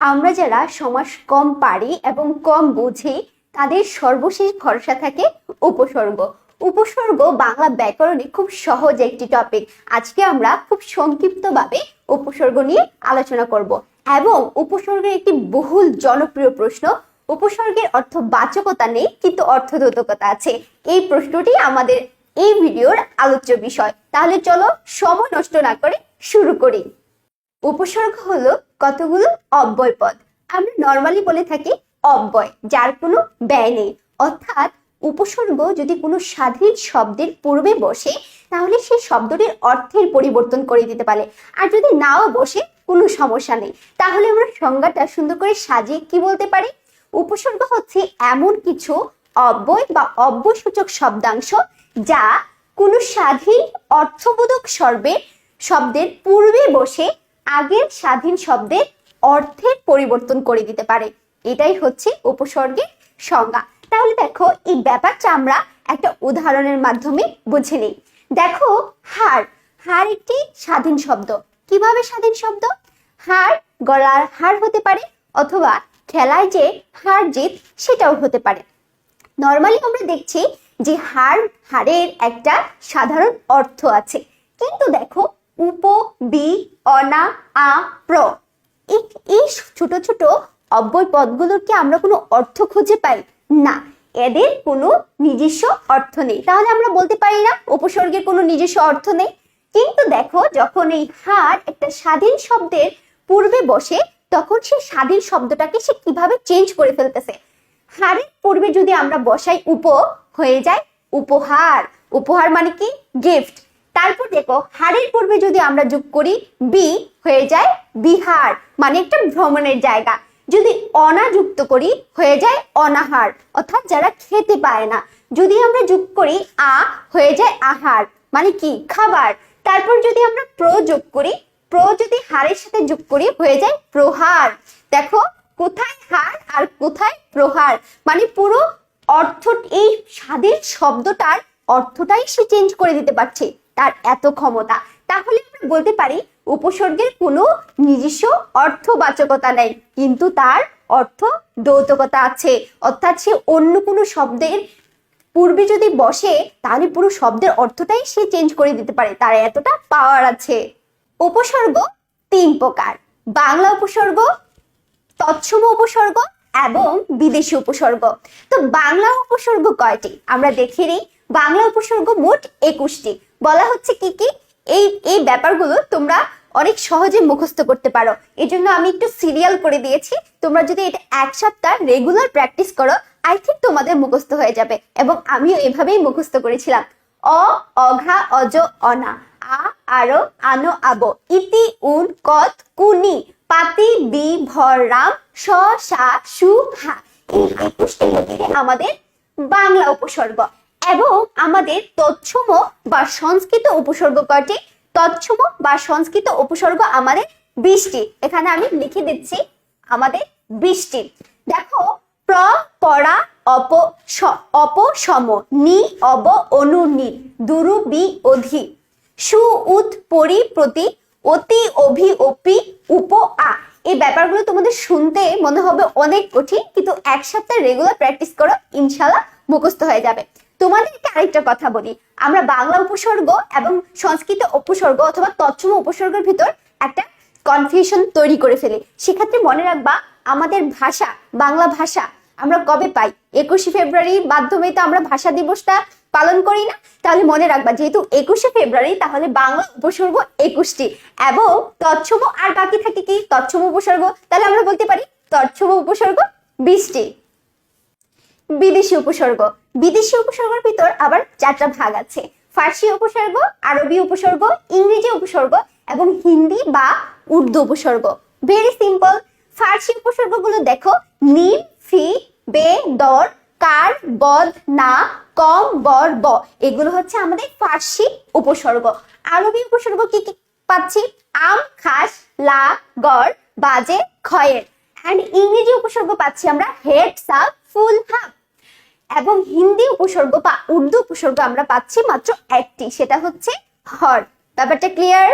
আমরা যারা সমাজ কম পারি এবং কম বুঝি, তাদের সর্বশেষ ভরসা থাকে উপসর্গ। উপসর্গ বাংলা ব্যাকরণে খুব সহজ একটি টপিক আজকে আমরা খুব সংক্ষিপ্তভাবে উপসর্গ নিয়ে আলোচনা করব এবং উপসর্গের একটি বহুল জনপ্রিয় প্রশ্ন, উপসর্গের অর্থ বাচকতা নেই, কিন্তু অর্থদোতকতা আছে। এই প্রশ্নটি আমাদের এই ভিডিওর আলোচ্য বিষয়। তাহলে চলো সময় নষ্ট না করে শুরু করি। উপসর্গ হলো কতগুলো অব্যয় পদ? আমরা নর্মালি বলে থাকি অব্যয়, যার কোনো ব্যয় নেই। অর্থাৎ উপসর্গ যদি কোনো স্বাধীন শব্দের পূর্বে বসে, তাহলে সেই শব্দটির অর্থের পরিবর্তন করে দিতে পারে। আর যদি নাও বসে, কোনো সমস্যা নেই। তাহলে আমরা সংজ্ঞাটা সুন্দর করে সাজিয়ে কি বলতে পারি? উপসর্গ হচ্ছে এমন কিছু অব্যয় বা অব্যসূচক শব্দাংশ যা কোনো স্বাধীন অর্থবোধক সর্বে, শব্দের পূর্বে বসে আগের স্বাধীন শব্দের অর্থের পরিবর্তন করে দিতে পারে। এটাই হচ্ছে উপসর্গের সংজ্ঞা। তাহলে দেখো, এই ব্যাপারটা আমরা একটা উদাহরণের মাধ্যমে বুঝে নিই। দেখো, হার। হার একটি স্বাধীন শব্দ। কীভাবে স্বাধীন শব্দ? হার গলার হার হতে পারে, অথবা খেলায় যে হার জিত, সেটাও হতে পারে। নর্মালি আমরা দেখছি যে হার, হারের একটা সাধারণ অর্থ আছে। কিন্তু দেখো উপ, বি, অনা, আ, প্র। এই ছোট ছোট অব্যয় পদগুলোর কি আমরা কোনো অর্থ খুঁজে পাই না। এদের কোনো নিজস্ব অর্থ নেই। তাহলে আমরা বলতে পারি না উপসর্গের কোনো নিজস্ব অর্থ নেই। কিন্তু দেখো, যখন এই হার একটা স্বাধীন শব্দের পূর্বে বসে, তখন সে স্বাধীন শব্দটাকে সে কীভাবে চেঞ্জ করে ফেলতেছে? হারের পূর্বে যদি আমরা বসাই উপ, হয়ে যায় উপহার। উপহার মানে কি? গিফট তারপর দেখো হারের পূর্বে যদি আমরা যোগ করি বি হয়ে যায় বিহার মানে একটা ভ্রমণের জায়গা। যদি অনা যুক্ত করি, হয়ে যায় অনাহার, অর্থাৎ যারা খেতে পায় না। যদি আমরা যোগ করি, আ হয়ে যায় আহার মানে কি? খাবার। তারপর যদি আমরা প্র যোগ করি, প্র যদি হারের সাথে যোগ করি, হয়ে যায় প্রহার। দেখো, কোথায় হার আর কোথায় প্রহার? মানে পুরো অর্থ, এই স্বাধীন শব্দটার অর্থটাই সে চেঞ্জ করে দিতে পারছে। তার এত ক্ষমতা। তাহলে আমরা বলতে পারি, উপসর্গের কোনো নিজস্ব অর্থবাচকতা নেই, কিন্তু তার অর্থ দৌতকতা আছে। অর্থাৎ সে অন্য কোনো শব্দের পূর্বে যদি বসে, তাহলে পুরো শব্দের অর্থটাই সে চেঞ্জ করে দিতে পারে। তার এতটা পাওয়ার আছে। উপসর্গ তিন প্রকার। বাংলা উপসর্গ, তৎসম উপসর্গ এবং বিদেশি উপসর্গ। তো বাংলা উপসর্গ কয়টি? আমরা দেখে নিই। বাংলা উপসর্গ মোট একুশটি। বলা হচ্ছে কি কি? এই এই ব্যাপারগুলো তোমরা অনেক সহজে মুখস্থ করতে পারো। এই জন্য আমি একটু সিরিয়াল করে দিয়েছি। তোমরা যদি এটা এক সপ্তাহ রেগুলার প্র্যাকটিস করো আই থিঙ্ক তোমাদের মুখস্থ হয়ে যাবে। এবং আমিও এভাবেই মুখস্থ করেছিলাম। অ অঘা অজ অনা আ আরও আনো আবো ইতি উন কত কুনি পাতি বি ভর রাম স সা সু হা এই একুশটি হচ্ছে আমাদের বাংলা উপসর্গ। এবং আমাদের তৎসম বা সংস্কৃত উপসর্গ কয়টি? তৎসম বা সংস্কৃত উপসর্গ আমাদের বৃষ্টি। এখানে আমি লিখে দিচ্ছি আমাদের বৃষ্টি। দেখো, প্র, পরা, অপ অপসম নি, অব, অনু, নি, দুরু, বি, অধি। সু উত পরি, প্রতি, অতি, অভি, অপি, উপ, আ। এই ব্যাপারগুলো তোমাদের শুনতে মনে হবে অনেক কঠিন, কিন্তু এক সপ্তাহ রেগুলার প্র্যাকটিস করো ইনশাল্লাহ মুখস্থ হয়ে যাবে। তোমাদেরকে আরেকটা কথা বলি। আমরা বাংলা উপসর্গ এবং সংস্কৃত উপসর্গ অথবা তৎসম উপসর্গের ভিতর একটা কনফিউশন তৈরি করে ফেলি। সেক্ষেত্রে মনে রাখবা, আমাদের ভাষা, বাংলা ভাষা আমরা কবে পাই? একুশে ফেব্রুয়ারির মাধ্যমে তো আমরা ভাষা দিবসটা পালন করি না। তাহলে মনে রাখবা, যেহেতু একুশে ফেব্রুয়ারি, তাহলে বাংলা উপসর্গ একুশটি। এবং তৎসম আর বাকি থাকে কি? তৎসম উপসর্গ। তাহলে আমরা বলতে পারি, তৎসম উপসর্গ বিশটি। বিদেশি উপসর্গ। বিদেশি উপসর্গের ভিতর আবার চারটা ভাগ আছে। ফার্সি উপসর্গ, আরবি উপসর্গ, ইংরেজি উপসর্গ এবং হিন্দি বা উর্দু উপসর্গ। ভেরি সিম্পল ফার্সি উপসর্গগুলো দেখো। নিম ফি, বে, দর, কার, বদ, না, কম, বর, ব। এগুলো হচ্ছে আমাদের ফার্সি উপসর্গ। আরবি উপসর্গ কি কি পাচ্ছি? আম, খাস, লা, গড়, বাজে খয়ের অ্যান্ড ইংরেজি উপসর্গ পাচ্ছি আমরা হেড, সাব, ফুল হাফ এবং হিন্দি উপসর্গ বা উর্দু উপসর্গ আমরা পাচ্ছি মাত্র একটি, সেটা হচ্ছে হর। ব্যাপারটা ক্লিয়ার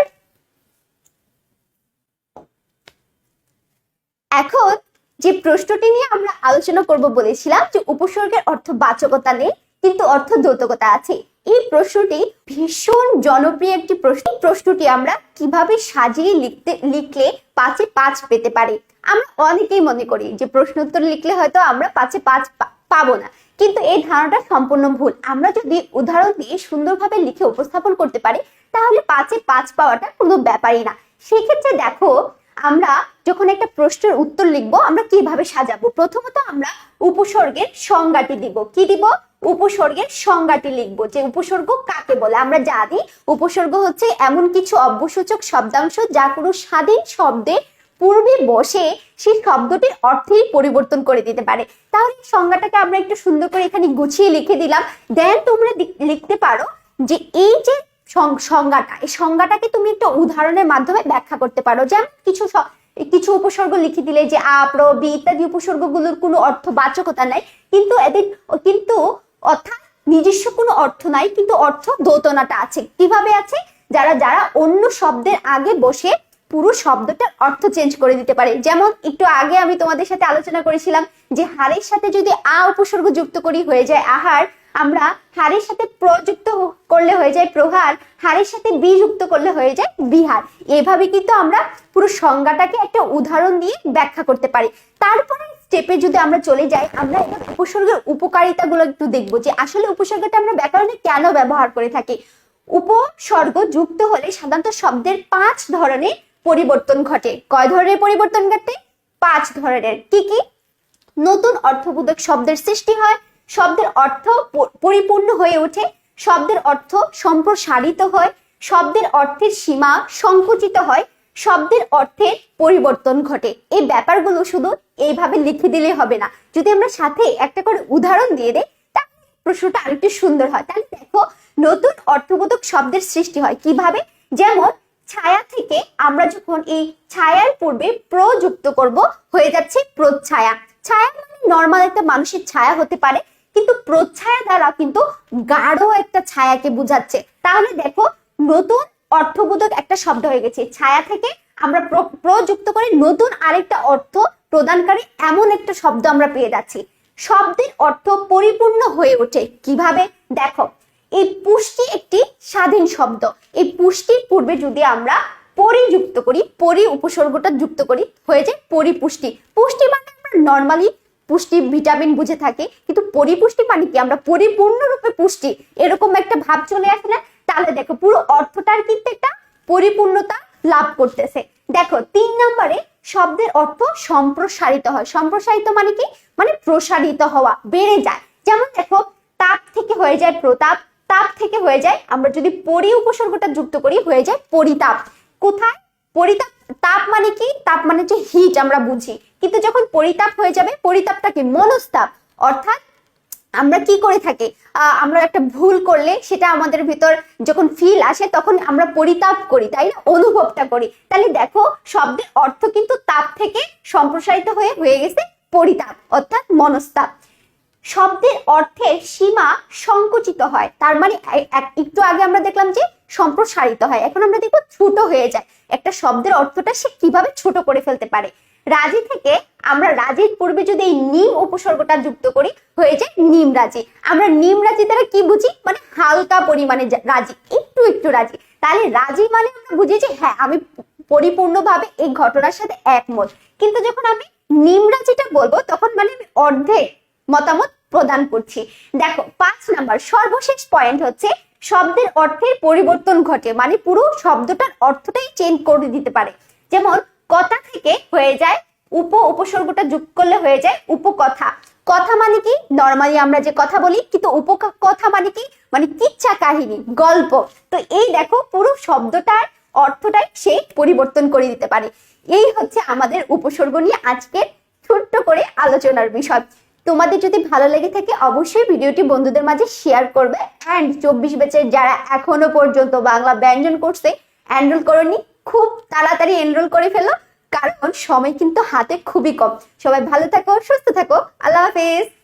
এখন যে প্রশ্নটি নিয়ে আমরা আলোচনা করব বলেছিলাম যে উপসর্গের অর্থ বাচকতা নেই, কিন্তু অর্থ দ্রুতকতা আছে। এই প্রশ্নটি ভীষণ জনপ্রিয় একটি প্রশ্ন। প্রশ্নটি আমরা কীভাবে সাজিয়ে লিখতে, লিখলে পাঁচে পাঁচ পেতে পারি? আমরা অনেকেই মনে করি যে প্রশ্ন উত্তর লিখলে হয়তো আমরা পাঁচে পাঁচ পাবো না। কিন্তু এই ধারণাটা সম্পূর্ণ ভুল। আমরা যদি উদাহরণ দিয়ে সুন্দরভাবে লিখে উপস্থাপন করতে পারি, তাহলে পাঁচে পাঁচ পাওয়াটা কোনো ব্যাপারই না। সেক্ষেত্রে দেখো, আমরা যখন একটা প্রশ্নের উত্তর লিখব, আমরা কীভাবে সাজাবো? প্রথমত আমরা উপসর্গের সংজ্ঞাটি দিব। কি দিব? উপসর্গের সংজ্ঞাটি লিখব যে উপসর্গ কাকে বলে? আমরা জানি উপসর্গ হচ্ছে এমন কিছু অব্যসূচক শব্দাংশ যা কোনো স্বাধীন শব্দে পূর্বে বসে সেই শব্দটির অর্থেই পরিবর্তন করে দিতে পারে। তাহলে সংজ্ঞাটাকে আমরা একটু সুন্দর করে এখানে গুছিয়ে লিখে দিলাম। দেন তোমরা লিখতে পারো যে এই যে সংজ্ঞাটা, এই সংজ্ঞাটাকে তুমি একটা উদাহরণের মাধ্যমে ব্যাখ্যা করতে পারো। যেমন কিছু কিছু উপসর্গ লিখে দিলে যে আ, প্র, বি ইত্যাদি উপসর্গগুলোর কোনো অর্থবাচকতা নাই। কিন্তু এদের, কিন্তু অর্থাৎ নিজস্ব কোনো অর্থ নাই, কিন্তু অর্থ দোতনাটা আছে। কীভাবে আছে? যারা যারা অন্য শব্দের আগে বসে পুরো শব্দটার অর্থ চেঞ্জ করে দিতে পারে। যেমন, একটু আগে আমি তোমাদের সাথে আলোচনা করেছিলাম যে হারের সাথে যদি আ উপসর্গ যুক্ত করি হয়ে যায় আহার, আমরা হারের সাথে প্রযুক্ত করলে হয়ে যায় প্রহার হারের সাথে বি যুক্ত করলে হয়ে যায় বিহার। এভাবে কিন্তু আমরা পুরো সংজ্ঞাটাকে একটা উদাহরণ দিয়ে ব্যাখ্যা করতে পারি। তারপরে স্টেপে যদি আমরা চলে যাই, আমরা এবার উপসর্গের উপকারিতাগুলো একটু দেখব যে, আসলে উপসর্গটা আমরা ব্যাকরণে কেন ব্যবহার করে থাকি? উপসর্গ যুক্ত হলে সাধারণত শব্দের পাঁচ ধরনের পরিবর্তন ঘটে। কয় ধরনের পরিবর্তন ঘটে? পাঁচ ধরনের। কি কি? নতুন অর্থবোধক শব্দের সৃষ্টি হয়। শব্দের অর্থ পরিপূর্ণ হয়ে ওঠে। শব্দের অর্থ সম্প্রসারিত হয়। শব্দের অর্থের সীমা সংকুচিত হয়। শব্দের অর্থের পরিবর্তন ঘটে। এই ব্যাপারগুলো শুধু এইভাবে লিখে দিলে হবে না। যদি আমরা সাথে একটা করে উদাহরণ দিয়ে দেই, তাহলে প্রশ্নটা আরেকটু সুন্দর হয়। তাহলে দেখো, নতুন অর্থবোধক শব্দের সৃষ্টি হয় কীভাবে? যেমন ছায়া থেকে আমরা যখন এই ছায়ার পূর্বে প্রযুক্ত করব, হয়ে যাচ্ছে প্রচ্ছায়া। ছায়া মানে নর্মাল একটা মানুষের ছায়া হতে পারে, কিন্তু প্রচ্ছায়া দ্বারা কিন্তু গাঢ় একটা ছায়াকে বোঝাচ্ছে। তাহলে দেখো, নতুন অর্থবোধক একটা শব্দ হয়ে গেছে। ছায়া থেকে আমরা প্র- প্রযুক্ত করে নতুন আরেকটা অর্থ প্রদানকারী এমন একটা শব্দ আমরা পেয়ে যাচ্ছি। শব্দের অর্থ পরিপূর্ণ হয়ে ওঠে। কীভাবে? দেখো এই পুষ্টি একটি স্বাধীন শব্দ। এই পুষ্টির পূর্বে যদি আমরা পরি যুক্ত করি, পরি উপসর্গটা যুক্ত করি, হয়ে যায় পরিপুষ্টি। পুষ্টি মানে আমরা নর্মালি পুষ্টি ভিটামিন বুঝে থাকি, কিন্তু পরিপুষ্টি মানে কি? আমরা পরিপূর্ণরূপে পুষ্টি। এরকম একটা ভাব চলে আসে না? তাহলে দেখো, পুরো অর্থটার কিন্তু একটা পরিপূর্ণতা লাভ করতেছে। দেখো, তিন নম্বরে শব্দের অর্থ সম্প্রসারিত হয়। সম্প্রসারিত মানে কি? মানে প্রসারিত হওয়া, বেড়ে যায়। যেমন দেখো, তাপ থেকে হয়ে যায় প্রতাপ তাপ থেকে হয়ে যায়। আমরা যদি পরি উপসর্গটা যুক্ত করি, হয়ে যায় পরিতাপ। কোথায়? পরিতাপ, তাপ মানে কি? তাপ মানে হচ্ছে হিট আমরা বুঝি। কিন্তু যখন পরিতাপ হয়ে যাবে, পরিতাপটা কি? মনস্তাপ। অর্থাৎ আমরা কি করে থাকি? আমরা একটা ভুল করলে সেটা আমাদের ভিতর যখন ফিল আসে, তখন আমরা পরিতাপ করি, তাই না? অনুভবটা করি। তাহলে দেখো, শব্দের অর্থ কিন্তু তাপ থেকে সম্প্রসারিত হয়ে হয়ে গেছে পরিতাপ, অর্থাৎ মনস্তাপ। শব্দের অর্থের সীমা সংকুচিত হয়। তার মানে একটু আগে আমরা দেখলাম যে সম্প্রসারিত হয়। এখন আমরা দেখব ছোট হয়ে যায়। একটা শব্দের অর্থটা সে কীভাবে ছোট করে ফেলতে পারে। রাজি থেকে আমরা রাজির পূর্বে যদি এই নিম উপসর্গটা যুক্ত করি, হয়ে যায় নিম রাজি। আমরা নিম রাজি দ্বারা কি বুঝি? মানে হালকা পরিমাণে রাজি, একটু একটু রাজি। তাহলে রাজি মানে আমরা বুঝি যে হ্যাঁ আমি পরিপূর্ণভাবে এই ঘটনার সাথে একমত। কিন্তু যখন আমি নিমরাজিটা বলব, তখন মানে আমি অর্ধেক মতামত প্রদান করছি। দেখো, পাঁচ নাম্বার, সর্বশেষ পয়েন্ট হচ্ছে শব্দের অর্থের পরিবর্তন ঘটে মানে পুরো শব্দটার অর্থটাই চেঞ্জ করে দিতে পারে। যেমন, কথা থেকে হয়ে যায়, উপ উপসর্গটা যোগ করলে হয়ে যায় উপকথা। কথা মানে কি? নর্মালি আমরা যে কথা বলি, কিন্তু উপ কথা মানে কি? মানে কিচ্ছা কাহিনী, গল্প। তো এই দেখো, পুরো শব্দটার অর্থটাই সে পরিবর্তন করে দিতে পারে। এই হচ্ছে আমাদের উপসর্গ নিয়ে আজকে ছোট্ট করে আলোচনার বিষয়। তোমাদের যদি ভালো লেগে থাকে, অবশ্যই ভিডিওটি বন্ধুদের মাঝে শেয়ার করবে। অ্যান্ড চব্বিশ বেচে যারা এখনও পর্যন্ত বাংলা ব্যঞ্জন কোর্সে এনরোল করনি, খুব তাড়াতাড়ি এনরোল করে ফেলো। কারণ সময় কিন্তু হাতে খুবই কম। সবাই ভালো থাকো, সুস্থ থাকো। আল্লাহ হাফেজ।